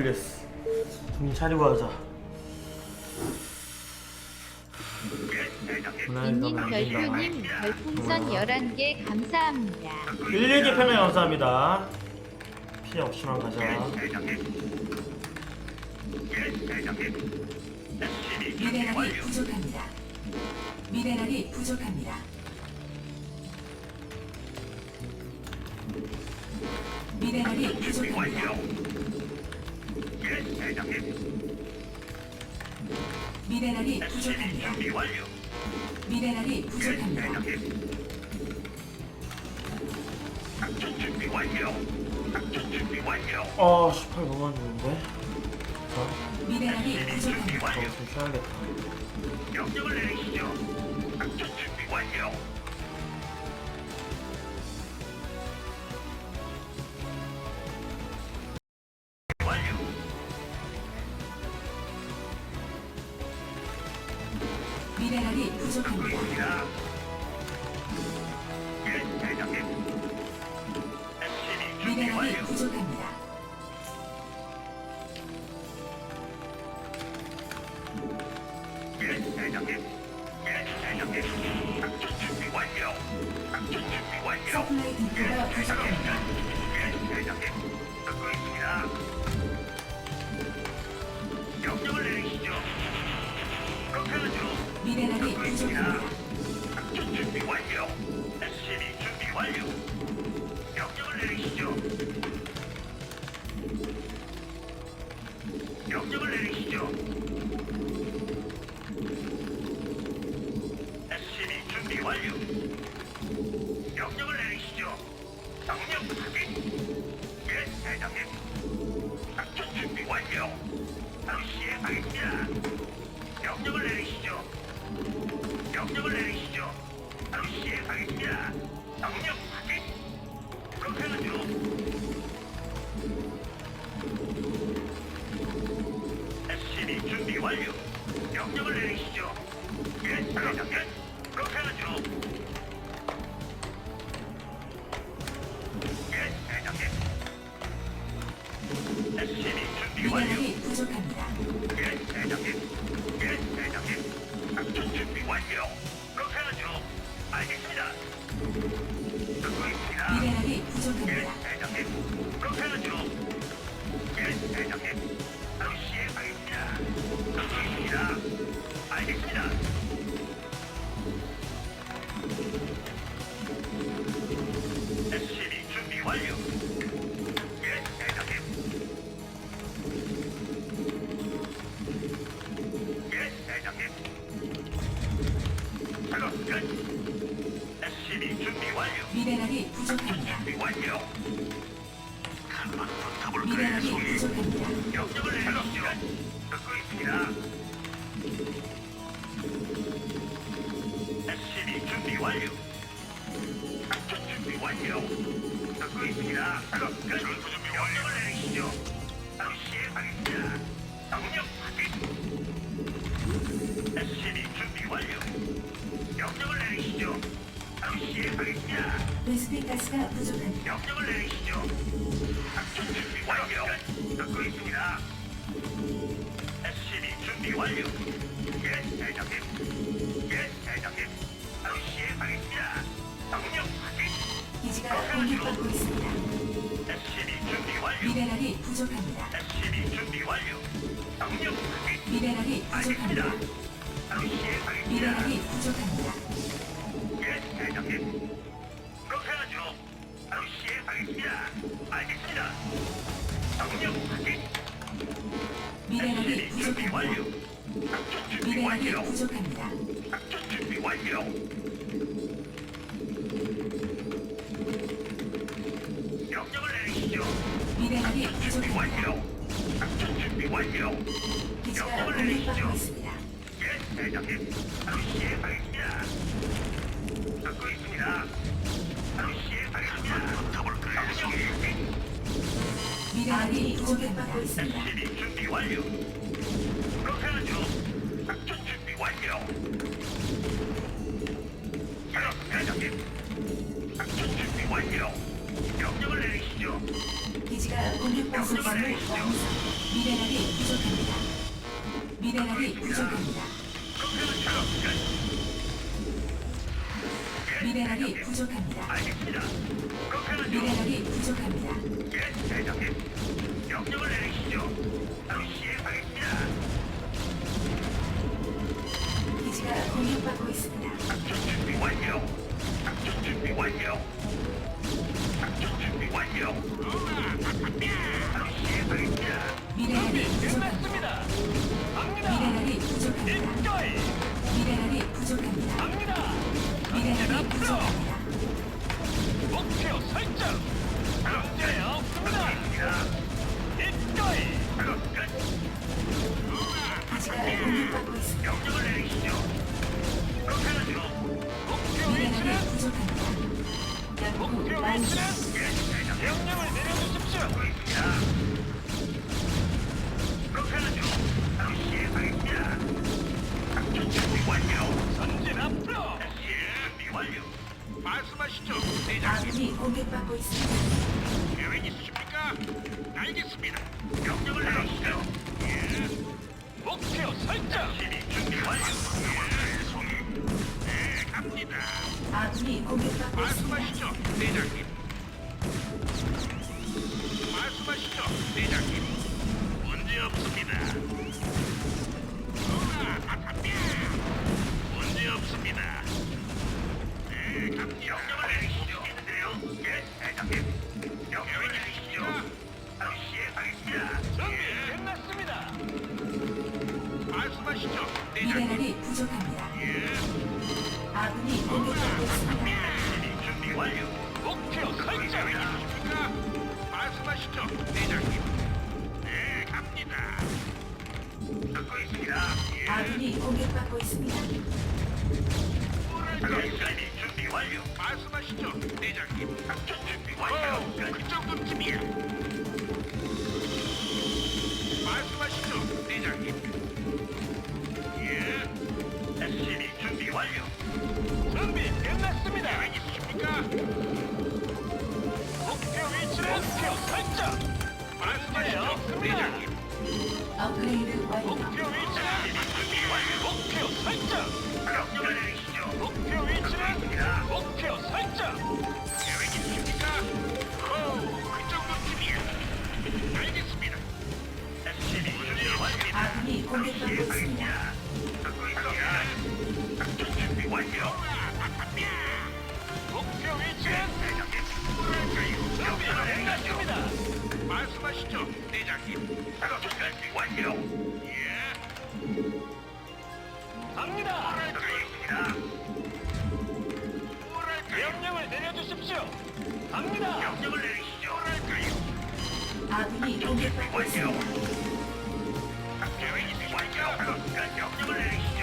불렸어. 정신 차리고 하자. 님. 별표님 별풍선 11개 감사합니다. 11개 편에 감사합니다. 피해 없이만 가자. 미네랄이 부족합니다. 미네랄이 부족합니다. 미네랄이 부족합니다. 미네랄이 부족합니다. 미네랄이 부족합니다. 아, 18 너무 안 좋은데? 자, 미네랄이 부족합니다. 저거 좀 쉬어야겠다. 명령을 내리시죠. 작전 준비. 완료. 미네랄이 부족합니다. 보입니다. 예, 대장님. SCV 준비 미네랄이 완료. 부족합니다. 예, 대장님. 예, 대장님. 작전 준비 완료. 작전 준비 완료. 서플라이 디포가 부족합니다. 예, 대장님. 있습니다. 작전 준비 완료. SCV 준비 완료. 명령을 내리시죠. 명령을 내리시죠. 완료. 완료. 작전 준비 완료. 듣고 있습니다. 작업 끝. 전투 준비 명령을 내리시죠. 바로 시행하겠습니다. 명령 확인. SCV 준비 완료. 명령을 내리시죠. 바로 시행하겠습니다. 베스핀 가스가 부족합니다. 명령을 내리시죠. 작전 준비 완료. 듣고 있습니다. SCV 준비 완료. 부족합니다. SCV 준비 완료. 명령 확인. 미네랄이. 부족합니다. 시행하겠습니다. 미네랄이 부족합니다. 예, 대장님. 그렇게 하죠. 바로 시행하겠습니다. 알겠습니다. 명령 확인. 미네랄이 준비. 부족합니다. 작전 준비 미네랄이. 부족합니다. 작전 준비 완료. 완료. 작전 준비 완료. 기지가 명령을 내리시죠. 있습니다. 예, 대장님. 바로 시행하겠습니다. 듣고 있습니다. 바로 시행하겠습니다. 붙어볼까요, 송이? 미네랄이 공격받고 있습니다. 준비 완료. 그렇게 하죠. 작전 준비 완료. 기지가 공격받고. 내리시죠. 미네랄이 부족합니다. 미네랄이. 부족합니다. 미네랄이 부족합니다. 예, 대장님. 명령을 내리시죠. 바로 시행하겠습니다. 기지가 공격받고 있습니다. 준비 완료. 준비 완료. 미네랄이 부족합니다. 끝났습니다. 갑니다. 미네랄이 부족합니다. 입가이 미네랄이 부족합니다. 갑니다. 미네랄이 부족합니다. 목표 설정. 문제 없습니다. 끝. 기지가 공격받고 있습니다. 목표 미네랄이 위치는 부족합니다. 목표 완료. 위치는 준비 완료. 말씀하시죠, 대장님. 아군이 공격받고 있습니다. 계획 있으십니까? 알겠습니다. 명령을 내리시죠. 예, 목표 설정. 시리 준비 완료. 예, 송이. 네, 갑니다. 아군이 공격받고 있습니다. 말씀하시죠, 대장님. 말씀하시죠, 대장님. 문제 없습니다. 설정. 있으십니까? 말씀하시죠, 대장님. 네, 갑니다. 듣고 있습니다. 예. 아군이 공격받고 있습니다. 작전이 준비 완료. 말씀하시죠, 대장님. 작전 준비 완료. 그 정도쯤이야. 말씀하시죠, 대장님. 있습니다. 듣고 있습니다. 작전 준비 완료. 목표 위치는 대장님, 뭐랄까요? 준비 끝났습니다. 말씀하시죠, 대장님. 작업 준비 완료. 예, 갑니다. 듣고 있습니다. 뭐랄까요? 명령을 내려주십시오. 갑니다. 명령을 내리시죠. 뭐랄까요? 아군이 공격받고. 있습니다. 있으십니까? 작업 끝. 명령을 내리시죠.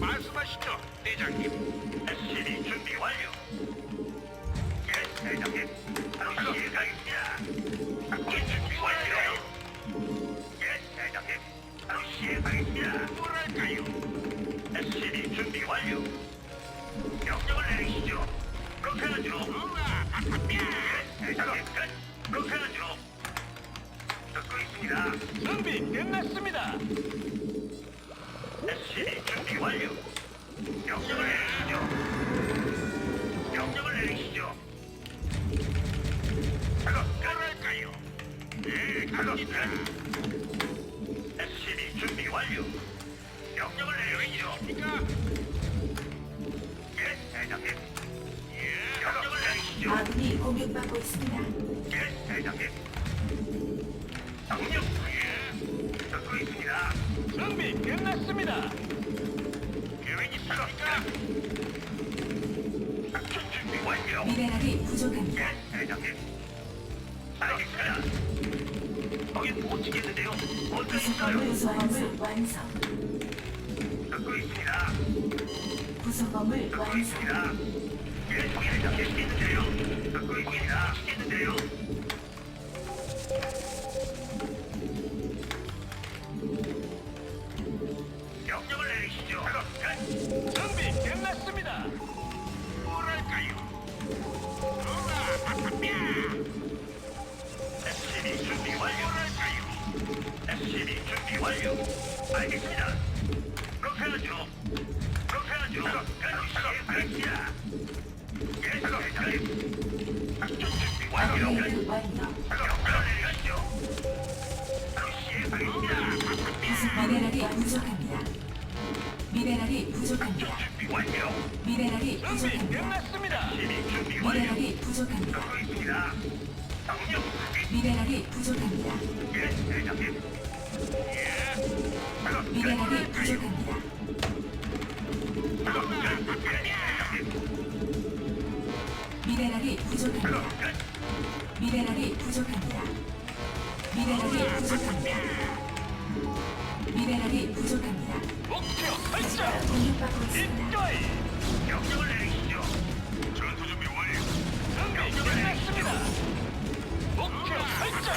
말씀하시죠, 대장님. 끝. 그렇게 하죠. 듣고 있습니다. 준비 끝났습니다. SCB 준비 완료. 명령을 내리시죠. 명령을 내리시죠. 작업 끝날까요? 네, 갑니다. SCB 준비 완료. 명령을 내리시죠. 예, 대장님. 예, 명령을 내리시죠. 아군이 공격받고 있습니다. 예, 대장님. 명령. 예, 듣고 있습니다. 준비 끝났습니다. 계획 있으십니까? 작전 준비 완료. 미네랄이 부족합니다. 예, 대장님. 알겠습니다. 거긴 못 치겠는데요. 어디 있어요? 구성건물 완성. 듣고 있습니다. 구성건물 듣고 완성. 있습니다. 예, 저기 시겠는 미네랄이 부족합니다. 미네랄이 부족합니다. 준비 완료. 미네랄이 준비 부족합니다. 끝났습니다. 이미 준비 완료. 미네랄이 부족합니다. 듣고 있습니다. 명령 확인. 미네랄이 부족합니다. 예, 대장님. 예. 작업 끝. 미네랄이 부족합니다. 작업 끝. 예, 대장님. 미네랄이 부족합니다. 작업 끝. 미네랄이 부족합니다. 미네랄이 부족합니다. 미네랄이 부족합니다. 목표 설정. 공격받고 있습니다. 명령을 내리시죠. 전투 준비 완료. 준비 끝났습니다. 목표 설정.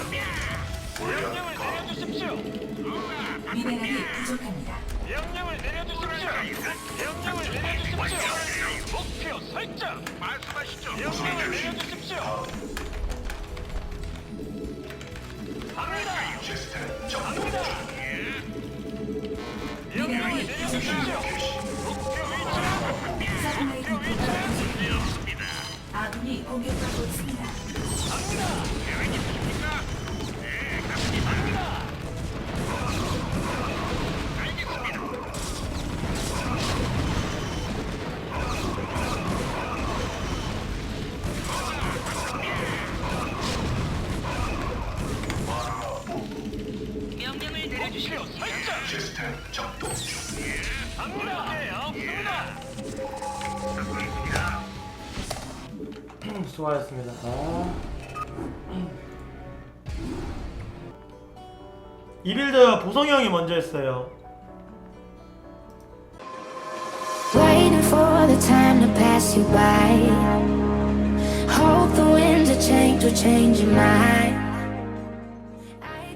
명령을 내려주십시오. 미네랄이 부족합니다. 명령을 내려주십시오. 명령을 내려주십시오. 목표 설정. 말씀하시죠. 명령을 내려주십시오. 갑니다. 갑니다. 명령을 내려주십시오. 목표 위치는 서플라이 목표 위치는. 아군이 공격받고 있습니다. 갑니다. 수고하셨습니다. 아. 이 빌드 보성이 형이 먼저 했어요.